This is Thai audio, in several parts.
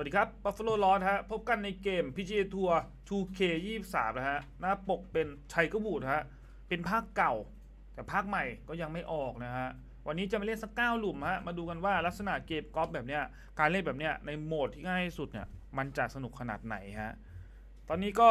วัสดีครับ Buffalo l o s ฮะ พบกันในเกม PGA Tour 2K 23 นะฮะ หน้าปกเป็นชัยกบูดฮะ เป็นภาคเก่า แต่ภาคใหม่ก็ยังไม่ออกนะฮะ วันนี้จะมาเล่นสักเก้าหลุมฮะ มาดูกันว่าลักษณะเกมกอล์ฟแบบเนี้ย การเล่นแบบเนี้ยในโหมดที่ง่ายที่สุดเนี่ย มันจะสนุกขนาดไหนฮะ ตอนนี้ก็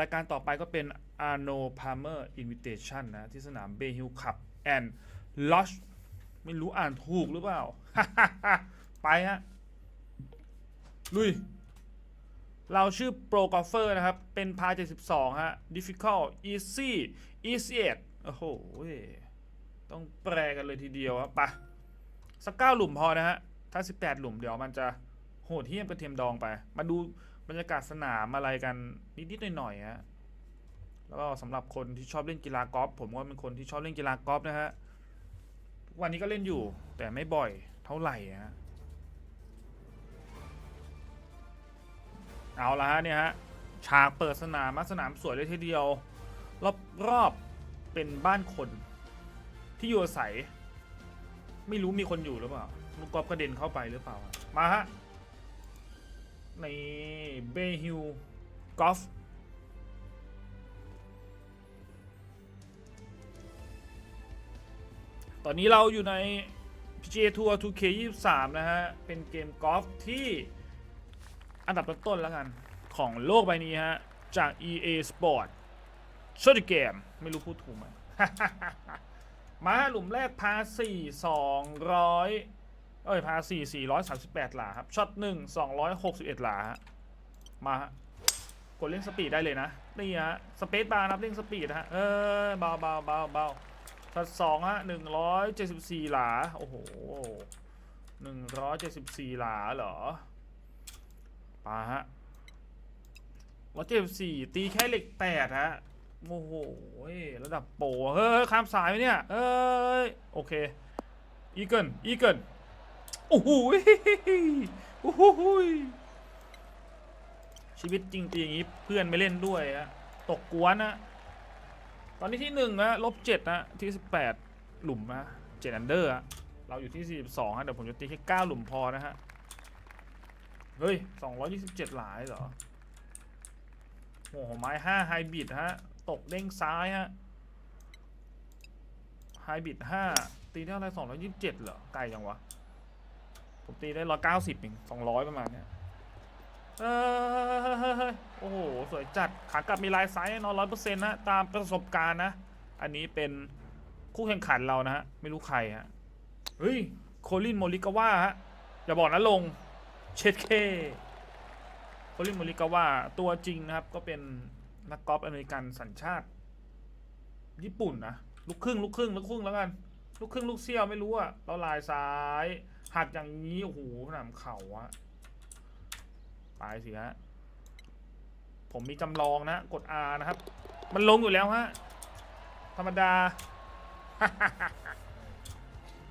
รายการต่อไปก็เป็น Arno Palmer Invitation นะ ที่สนาม Bay Hill Club and Lodge ไม่รู้อ่านถูกหรือเปล่า ไปฮะ ลุย เราชื่อโปรกอล์ฟเฟอร์นะครับ เป็นพา72 ฮะ difficult easy easy โอ้โห ต้องแปลกันเลยทีเดียวครับไปสักเก้าหลุมพอนะฮะ ถ้า 18 หลุมเดี๋ยวมันจะโหดเหี้ยมกระเทียมดองไป มาดูบรรยากาศสนามอะไรกันนิดๆหน่อยๆฮะแล้วก็สำหรับคนที่ชอบเล่นกีฬากอล์ฟผมก็เป็นคนที่ชอบเล่นกีฬากอล์ฟนะฮะวันนี้ก็เล่นอยู่แต่ไม่บ่อยเท่าไหร่ฮะ เอาละฮะเนี่ยฮะฉากเปิดสนามมาสนามสวยเลยทีเดียว รอบรอบเป็นบ้านคนที่อยู่อาศัย ไม่รู้มีคนอยู่หรือเปล่าลูกกอล์ฟกระเด็นเข้าไปหรือเปล่า มาฮะในเบฮิลกอล์ฟตอนนี้เราอยู่ใน PGA Tour 2K23 นะฮะ เป็นเกมกอล์ฟที่ อันดับต้นๆแล้วกัน ของโลกใบนี้ฮะ จาก EA Sport ชดเกมไม่รู้พูดถูกไหมมาหลุมแรกพา4 200เอ้ยพา4 438หลาครับช็อต1 261หลาฮะมาฮะกดเร่งสปีดได้เลยนะ นี่ฮะสเปซบาร์นับเร่งสปีดฮะเออเบาเบาเบาเบาช็อตสองฮะ174หลา โอ้โห174หลาเหรอ ปาฮะร้อยเจ็ดสี่ตีแค่เหล็กแปดฮะ โอ้โหระดับโปเฮ้ยข้ามสายไหมเนี่ย เอ้ย โอเค อีเกิลอีเกิลโอ้โหโอ้โหชีวิตจริงตีอย่างนี้เพื่อนไม่เล่นด้วยฮะตกกวนนะ ตอนนี้ที่หนึ่งนะลบเจ็ดนะที่สิบแปดหลุมนะเจ็ดอันเดอร์ฮะเราอยู่ที่สี่สิบสองฮะเดี๋ยวผมจะตีแค่เก้าหลุมพอนะฮะ เฮ้ยสองร้อยยี่สิบเจ็ดหลายเหรอ โอ้โห ไม้ห้าไฮบริดฮะ ตกเด้งซ้ายฮะ ไฮบริดห้าตีได้อะไรสองร้อยยี่สิบเจ็ดเหรอ ไกลจังวะ ผมตีได้ร้อยเก้าสิบเองสองร้อยประมาณเนี้ยเอยโอ้โห สวยจัด ขากลับมีลายซ้ายแน่นอนร้อยเปอร์เซ็นต์นะ ตามประสบการณ์นะ อันนี้เป็นคู่แข่งขันเรานะฮะ ไม่รู้ใครฮะ เฮ้ย โคลินโมริกาว่าฮะ อย่าบอกนะลง เชดเคโคลินโมริกาว่าตัวจริงนะครับ ก็เป็นนักกอล์ฟอเมริกันสัญชาติ ญี่ปุ่นนะลูกครึ่งลูกครึ่งลูกครึ่งแล้วกัน ลูกครึ่งลูกเซี่ยวไม่รู้อะเราลายซ้ายหักอย่างนี้โอ้โหสนามเข่าอะไปสิฮะผมมีจำลองนะ กด R นะครับ มันลงอยู่แล้วฮะ ธรรมดา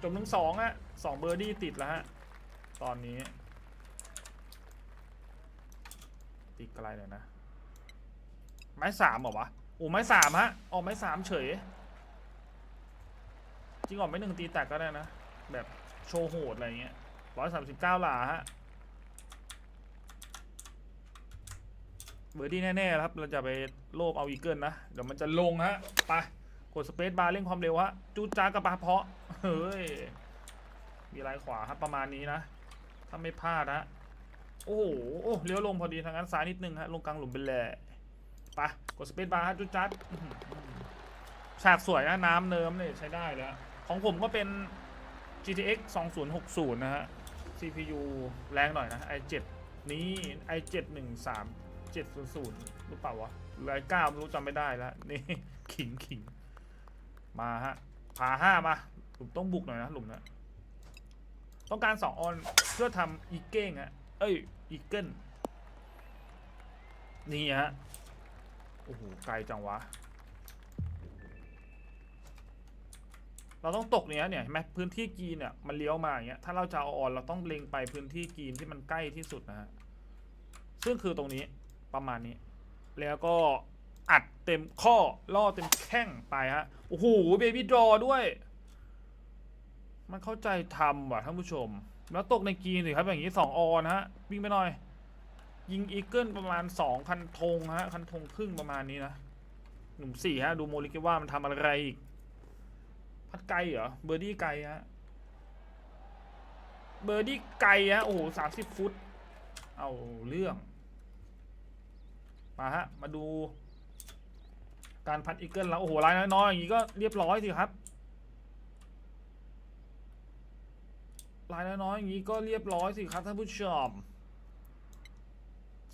จบทั้งสองอะสองเบอร์ดี้ติดแล้วฮะ ตอนนี้ ตีไกลหน่อยนะ ไม้สามเหรอวะโอ้ไม้สามฮะ ออกไม้สามเฉย จริงออกไม้หนึ่งตีแตกก็ได้นะ แบบโชว์โหดอะไรเงี้ยร้อยสามสิบเก้าหลาฮะเบอร์ดี้แน่ๆครับ เราจะไปโลภเอาอีเกิลนะ เดี๋ยวมันจะลงฮะ ไป กดสเปซบาร์เร่งความเร็วฮะ จูจ้ากระปาเพาะ เฮ้ย มีลายขวาครับประมาณนี้นะ ถ้าไม่พลาดนะ โอ้โหโอ้เลี้ยวลงพอดีทางนั้นซ้ายนิดนึงฮะลงกลางหลุมไปเลยไปกดสเปซบาร์ฮะจุดจัดฉากสวยนะน้ำเนิมเนี่ยใช้ได้เลยฮะของผมก็เป็น GTX 2060 นะฮะ CPU แรงหน่อยนะ i7 นี้ i7 13 700หรือเปล่าวะหรือ i9 ไม่รู้จำไม่ได้แล้วนี่ขิงขิงมาฮะพาห้ามา หลุมต้องบุกหน่อยนะ หลุมนะต้องการสองออนเพื่อทำอีเก้งฮะ เอ้ยอีเกิลนี่ฮะโอ้โหไกลจังวะ เราต้องตกเนี้ยเนี่ยเห็นไหมพื้นที่กรีนเนี่ยมันเลี้ยวมาอย่างเงี้ยถ้าเราจะเอาออนเราต้องเล็งไปพื้นที่กรีนที่มันใกล้ที่สุดนะฮะซึ่งคือตรงนี้ประมาณนี้ แล้วก็อัดเต็มข้อล่อเต็มแข้งไปฮะโอ้โหเบบี้ดรอด้วย มันเข้าใจทำว่ะท่านผู้ชม แล้วตกในกรีนสิครับอย่างนี้สองออนฮะวิ่งไปหน่อย ยิงอีเกิลประมาณสองคันธงฮะคันธงครึ่งประมาณนี้นะหนุ่มสี่ฮะดูโมลิกิว่ามันทำอะไรอีก พัดไกลเหรอเบอร์ดี้ไกลฮะเบอร์ดี้ไกลฮะโอ้โหสามสิบฟุต เอาเรื่อง มาฮะ มาดู การพัดอีเกิลแล้วโอ้โหลายน้อยๆอย่างนี้ก็เรียบร้อยสิครับ ลายน้อยๆอย่างนี้ก็เรียบร้อยสิครับท่านผู้ชม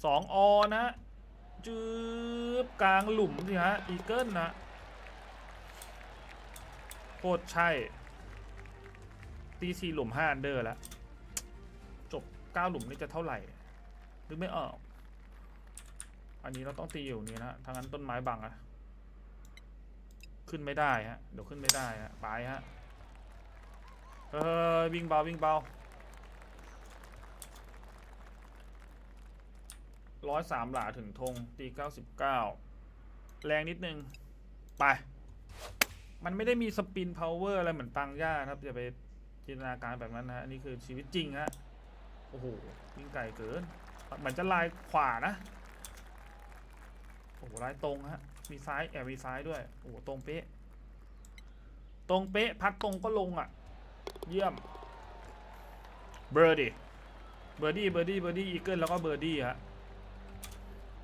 สองอนะจืบกลางหลุมสิฮะอีเกิลนะโคตรใช่ตีสี่หลุมห้าอันเดอร์แล้วจบเก้าหลุมนี่จะเท่าไหร่หรือไม่ออก อันนี้เราต้องตีอยู่นี่นะทางนั้นต้นไม้บังอะขึ้นไม่ได้ฮะเดี๋ยวขึ้นไม่ได้ฮะไปฮะ เออวิ่งเบาวิ่งเบาร้อยสามหลาถึงธงตีเก้าสิบเก้าแรงนิดนึง ไป มันไม่ได้มีสปินพาวเวอร์อะไรเหมือนตังย่าครับ อย่าไปจินตนาการแบบนั้นนะอันนี่คือชีวิตจริงฮะโอ้โหวิ่งไกลเกินเหมือนจะลายขวานะโอ้โหลายตรงฮะมีซ้ายแอบมีซ้ายด้วย โอ้โหตรงเป๊ะ ตรงเป๊ะพัดตรงก็ลงอะ เยี่ยม เบอร์ดี้ เบอร์ดี้ เบอร์ดี้ เบอร์ดี้ อีเกิลแล้วก็เบอร์ดี้ฮะ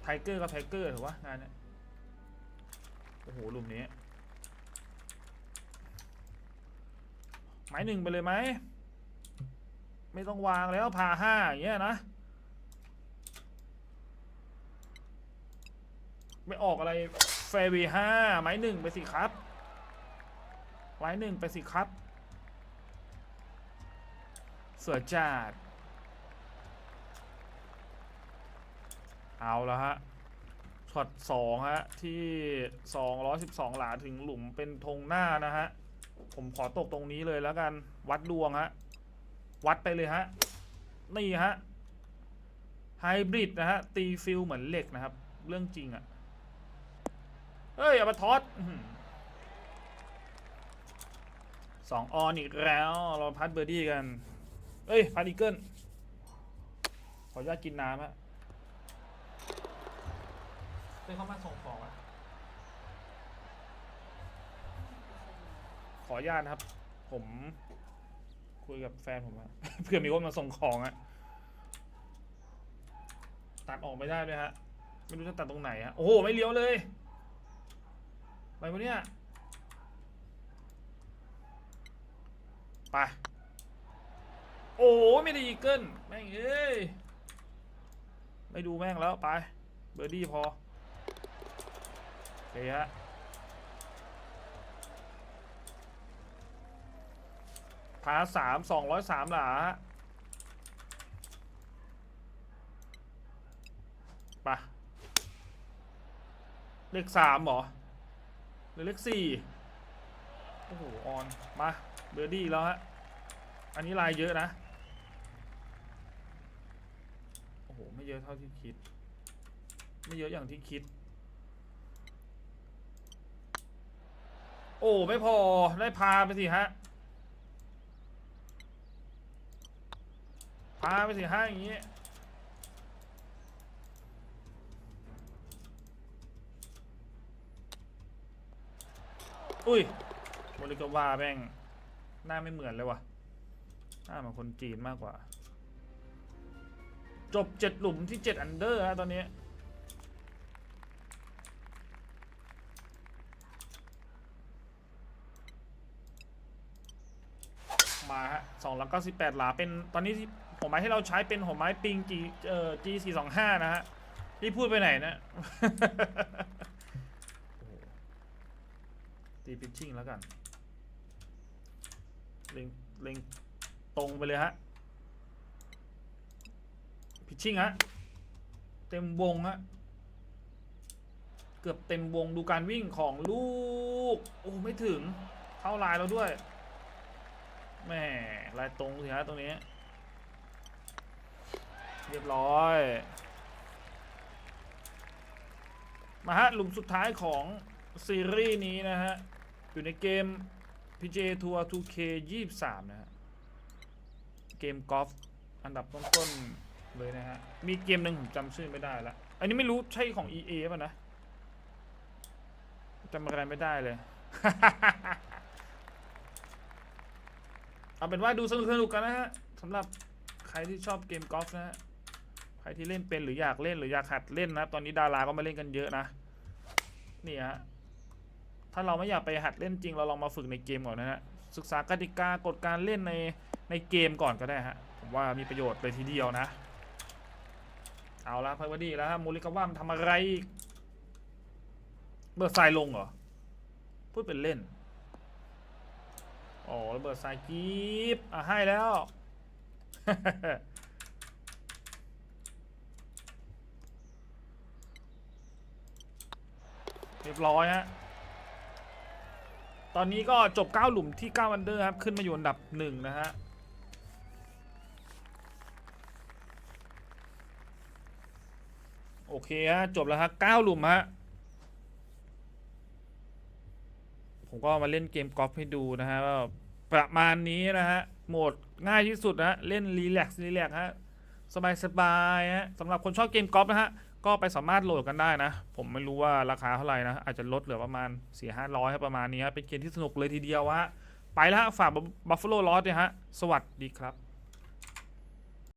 ไทเกอร์กับไทเกอร์ถือว่างานนี้โอ้โหหลุมนี้ ไม้หนึ่งไปเลยไหม ไม่ต้องวางแล้วพาห้าอย่างเงี้ยนะ ไม่ออกอะไรเฟรวีห้าไม้หนึ่งไปสิครับ ไม้หนึ่งไปสิครับ สวยจัดเอาแล้วฮะช็อตสองฮะ ที่สองร้อยสิบสองหลาถึงหลุมเป็นธงหน้านะฮะ ผมขอตกตรงนี้เลยแล้วกัน วัดดวงฮะ วัดไปเลยฮะ นี่ฮะ ไฮบริดนะฮะ ตีฟิลเหมือนเหล็กนะครับ เรื่องจริงอะ่ะ เฮ้ยเอามาทอดสองออนอีกแล้ว เราพัดเบอร์ดี้กัน เอ้ยพัดอีเกิลขออนุญาตกินน้ำฮะเฮ้ยเขามาส่งของอะขออนุญาตนะครับ ผม คุยกับแฟนผมอะ เพื่อมีคนมาส่งของอะตัดออกไม่ได้ด้วยฮะ ไม่รู้จะตัดตรงไหนฮะ โอ้โห ไม่เลี้ยวเลยอะไรวะเนี่ย ไป โอ้ไม่ได้อีเกิลแม่งเอ้ยไม่ดูแม่งแล้วไป เบอร์ดี้พอโอเคฮะพาสามสองร้อยสามหลาไปะเลขสามหรอ หรือเลขสี่โอ้โห ออน มา เบอร์ดี้แล้วฮะ อันนี้ลายเยอะนะ โอ้โห ไม่เยอะเท่าที่คิด ไม่เยอะอย่างที่คิด โอ้ ไม่พอได้พาไปสิฮะ พาไปสิห้าอย่างนี้อุ้ยโมริกาวาแม่งหน้าไม่เหมือนเลยวะหน้าเหมือนคนจีนมากกว่า จบเจ็ดหลุมที่เจ็ดอันเดอร์ฮะตอนนี้มาฮะสองร้อยเก้าสิบแปดหลาเป็นตอนนี้ที่หัวไม้ที่เราใช้เป็นหัวไม้ปิง G เอ่อ G สี่สองห้านะฮะที่พูดไปไหนนะตีพิชชิ่งแล้วกัน เล็งเล็งตรงไปเลยฮะ พิชชิ่งฮะ เต็มวงฮะ เกือบเต็มวงดูการวิ่งของลูก โอ้ ไม่ถึง เข้าลายแล้วด้วยแม่ลายตรงสิฮะตรงนี้ เรียบร้อย มาฮะ หลุมสุดท้ายของซีรีส์นี้นะฮะ อยู่ในเกม PGA Tour 2K 23 นะฮะเเกมกอล์ฟอันดับต้นๆ เลยนะฮะ มีเกมหนึ่งผมจำชื่อไม่ได้ละ อันนี้ไม่รู้ใช่ของ EA ป่ะนะจำอะไรไม่ได้เลย เอาเป็นว่าดูสนุกสนุกกันนะฮะสำหรับใครที่ชอบเกมกอล์ฟนะฮะ ใครที่เล่นเป็นหรืออยากเล่นหรืออยากหัดเล่นนะ ตอนนี้ดาราก็มาเล่นกันเยอะนะ นี่ฮะ ถ้าเราไม่อยากไปหัดเล่นจริง เราลองมาฝึกในเกมก่อนนะฮะ ศึกษากติกากฎการเล่นในในเกมก่อนก็ได้ฮะ ผมว่ามีประโยชน์เลยทีเดียวนะ เอาละพักวันดีแล้วฮะมูลิกาว่ามันทำอะไรอีกเบิร์ดทรายลงเหรอ พูดเป็นเล่นอ๋อระเบิดทรายกีบอะให้แล้ว เรียบร้อยฮะ ตอนนี้ก็จบ 9 หลุมที่ 9 อันเดอร์ครับ ขึ้นมาอยู่อันดับ 1 นะฮะ โอ เคฮะจบแล้วฮะ9หลุมฮะผมก็มาเล่นเกมกอล์ฟให้ดูนะฮะว่าประมาณนี้นะฮะโหมดง่ายที่สุดนะฮะเล่นรีแลกซ์รีแลกซ์ฮะสบายสบายฮะสำหรับคนชอบเกมกอล์ฟนะฮะก็ไปสามารถโหลดกันได้นะ ผมไม่รู้ว่าราคาเท่าไหร่นะ อาจจะลดเหลือประมาณ4ี่ห้าร้อยประมาณนี้ฮะเป็นเกมที่สนุกเลยทีเดียวฮะไปแล้วฮะฝากบัฟฟ a โลลอสเนี่ยฮะสวัสดีครับ